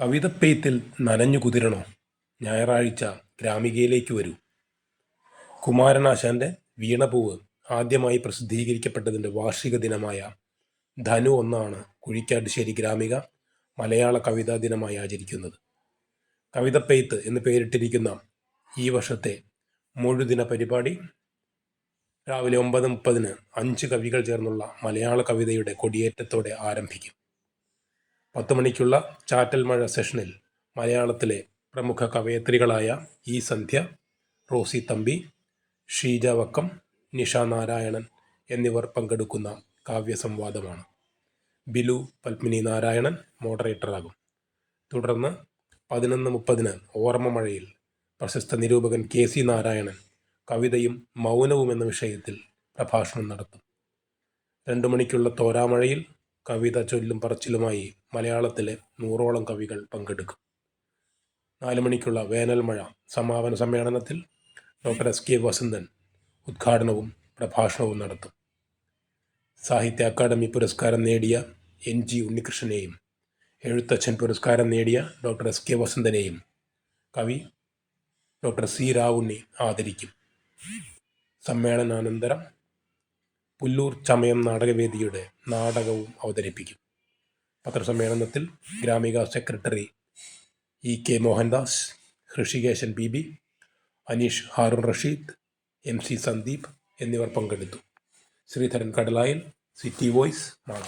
കവിതപ്പെയ്ത്തിൽ നനഞ്ഞു കുതിരണോ? ഞായറാഴ്ച ഗ്രാമികയിലേക്ക് വരൂ. കുമാരനാശാന്റെ വീണപൂവ് ആദ്യമായി പ്രസിദ്ധീകരിക്കപ്പെട്ടതിന്റെ വാർഷിക ദിനമായ ധനു ഒന്നാണ് കുഴിക്കാട്ടുശ്ശേരി ഗ്രാമിക മലയാള കവിതാ ദിനമായി ആചരിക്കുന്നത്. കവിതപ്പെയ്ത്ത് എന്ന് പേരിട്ടിരിക്കുന്ന ഈ വർഷത്തെ മുഴുദിന പരിപാടി രാവിലെ ഒമ്പത് മുപ്പതിന് അഞ്ച് കവികൾ ചേർന്നുള്ള മലയാള കവിതയുടെ കൊടിയേറ്റത്തോടെ ആരംഭിക്കും. പത്ത് മണിക്കുള്ള ചാറ്റൽ മഴ സെഷനിൽ മലയാളത്തിലെ പ്രമുഖ കവയത്രികളായ ഇ സന്ധ്യ റോസി തമ്പി ഷീജ വക്കം നിഷ നാരായണൻ എന്നിവർ പങ്കെടുക്കുന്ന കാവ്യസംവാദമാണ്. ബിലു പത്മിനി നാരായണൻ മോഡറേറ്ററാകും. തുടർന്ന് പതിനൊന്ന് മുപ്പതിന് ഓർമ്മ മഴയിൽ പ്രശസ്ത നിരൂപകൻ കെ സി നാരായണൻ കവിതയും മൗനവും എന്ന വിഷയത്തിൽ പ്രഭാഷണം നടത്തും. രണ്ടു മണിക്കുള്ള തോരാമഴയിൽ കവിത ചൊല്ലും പറച്ചിലുമായി മലയാളത്തിലെ നൂറോളം കവികൾ പങ്കെടുക്കും. നാല് മണിക്കുള്ള വേനൽമഴ സമാപന സമ്മേളനത്തിൽ ഡോക്ടർ എസ്. കെ. വസന്തൻ ഉദ്ഘാടനവും പ്രഭാഷണവും നടത്തും. സാഹിത്യ അക്കാദമി പുരസ്കാരം നേടിയ എൻ. ജി. ഉണ്ണികൃഷ്ണനെയും എഴുത്തച്ഛൻ പുരസ്കാരം നേടിയ ഡോക്ടർ എസ്. കെ. വസന്തനെയും കവി ഡോക്ടർ സി. രാവുണ്ണി ആദരിക്കും. സമ്മേളനാനന്തരം പുല്ലൂർ ചമയം നാടകവേദിയുടെ നാടകവും അവതരിപ്പിക്കും. പത്രസമ്മേളനത്തിൽ Gramika secretary E K Mohandas Hrishikesan B B Aneesh Haroon Rasheed M C Sandeep എന്നിവർ പങ്കെടുത്തു. Sreedharan Kadalayil city voice Mala